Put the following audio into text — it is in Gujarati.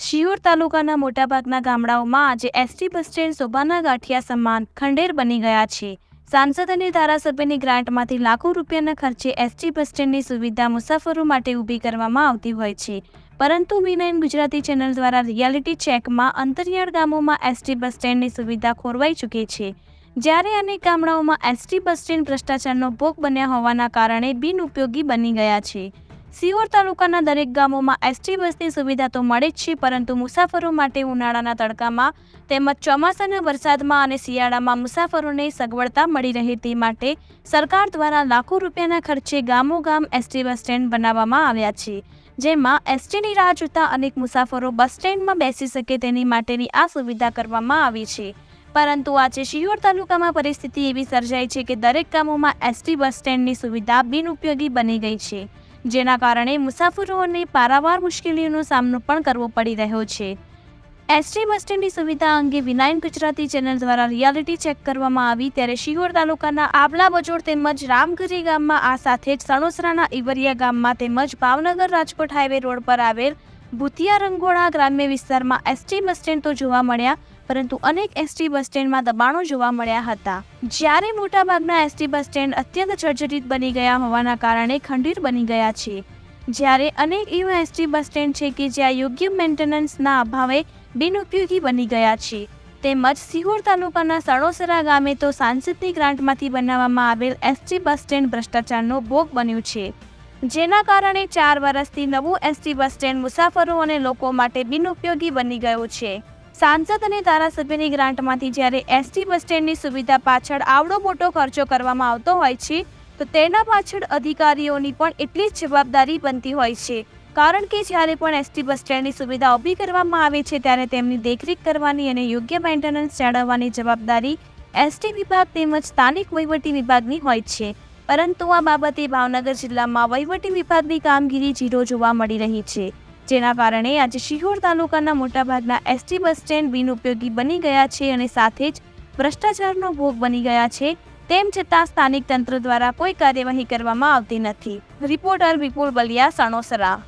શિહોર તાલુકાના મોટાભાગના ગામડાઓમાં આજે એસટી બસ સ્ટેન્ડ શોભાના ગાંઠિયા સમાન ખંડેર બની ગયા છે. સાંસદ અને ધારાસભ્યની ગ્રાન્ટમાંથી લાખો રૂપિયાના ખર્ચે એસટી બસ સ્ટેન્ડની સુવિધા મુસાફરો માટે ઊભી કરવામાં આવતી હોય છે. પરંતુ વીનાઇન ગુજરાતી ચેનલ દ્વારા રિયાલિટી ચેકમાં અંતરિયાળ ગામોમાં એસટી બસ સ્ટેન્ડની સુવિધા ખોરવાઈ ચૂકી છે. જ્યારે અનેક ગામડાઓમાં એસટી બસ સ્ટેન્ડ ભ્રષ્ટાચારનો ભોગ બન્યા હોવાના કારણે બિનઉપયોગી બની ગયા છે. સિહોર તાલુકાના દરેક ગામોમાં એસટી બસની સુવિધા તો મળે જ છે, પરંતુ મુસાફરો માટે ઉનાળાના તડકામાં તેમજ ચોમાસાના વરસાદમાં અને શિયાળામાં મુસાફરોને સગવડતા મળી રહે તે માટે સરકાર દ્વારા લાખો રૂપિયાના ખર્ચે ગામો ગામ એસટી બસ સ્ટેન્ડ બનાવવામાં આવ્યા છે. જેમાં એસટીની રાહ જોતા અનેક મુસાફરો બસ સ્ટેન્ડમાં બેસી શકે તેની માટેની આ સુવિધા કરવામાં આવી છે. પરંતુ આજે શિહોર તાલુકામાં પરિસ્થિતિ એવી સર્જાઈ છે કે દરેક ગામોમાં એસટી બસ સ્ટેન્ડની સુવિધા બિનઉપયોગી બની ગઈ છે. જેના કારણે મુસાફરોને પારાવાર મુશ્કેલીઓનો સામનો પણ કરવો પડી રહ્યો છે. એસટી બસ સ્ટેન્ડની સુવિધા અંગે વિનાયન ગુજરાતી ચેનલ દ્વારા રિયાલિટી ચેક કરવામાં આવી ત્યારે શિહોર તાલુકાના આબલા બજોડ તેમજ રામગરી ગામમાં આ સાથે જ સણોસરાના ઈવરિયા ગામમાં તેમજ ભાવનગર રાજકોટ હાઈવે રોડ પર આવેલ ભૂતિયા રંગોળા ગ્રામ્ય વિસ્તારમાં એસટી બસ સ્ટેન્ડ તો જોવા મળ્યા, પરંતુ અનેક એસટી બસ સ્ટેન્ડમાં દબાણો જોવા મળ્યા હતા. જ્યારે મોટાભાગના એસટી બસ સ્ટેન્ડ અત્યંત જર્જરિત બની ગયા હોવાના કારણે ખંડીર બની ગયા છે. જ્યારે અનેક એવા એસટી બસ સ્ટેન્ડ છે કે જ્યાં યોગ્ય મેન્ટેનન્સના અભાવે બિનઉપયોગી બની ગયા છે. તેમજ સિહોર તાલુકાના સણોસરા ગામે તો સાંસદની ગ્રાન્ટમાંથી બનાવવામાં આવેલ એસટી બસ સ્ટેન્ડ ભ્રષ્ટાચારનો ભોગ બન્યું છે. જેના કારણે ચાર વર્ષથી નવું એસટી બસ સ્ટેન્ડ મુસાફરો અને લોકો માટે બિનઉપયોગી બની ગયું છે. સાંસદ અને ધારાસભ્યની ગ્રાન્ટમાંથી જ્યારે એસટી બસ સ્ટેન્ડની સુવિધા પાછળ આવડો મોટો ખર્ચો કરવામાં આવતો હોય છે, તો તેના પાછળ અધિકારીઓની પણ એટલી જ જવાબદારી બનતી હોય છે. કારણ કે જ્યારે પણ એસટી બસ સ્ટેન્ડની સુવિધા ઊભી કરવામાં આવે છે, ત્યારે તેમની દેખરેખ કરવાની અને યોગ્ય મેન્ટેનન્સ જાળવવાની જવાબદારી એસટી વિભાગ તેમજ સ્થાનિક વહીવટી વિભાગની હોય છે. પરંતુ આ બાબતે ભાવનગર જિલ્લામાં વહીવટી વિભાગની કામગીરી ઝીરો જોવા મળી રહી છે. જેના કારણે આજે શિહોર તાલુકાના મોટાભાગના એસટી બસ સ્ટેન્ડ બિનઉપયોગી બની ગયા છે અને સાથે જ ભ્રષ્ટાચારનો ભોગ બની ગયા છે. તેમ છતાં સ્થાનિક તંત્ર દ્વારા કોઈ કાર્યવાહી કરવામાં આવતી નથી. રિપોર્ટર વિપુલ બલિયા, સણોસરા.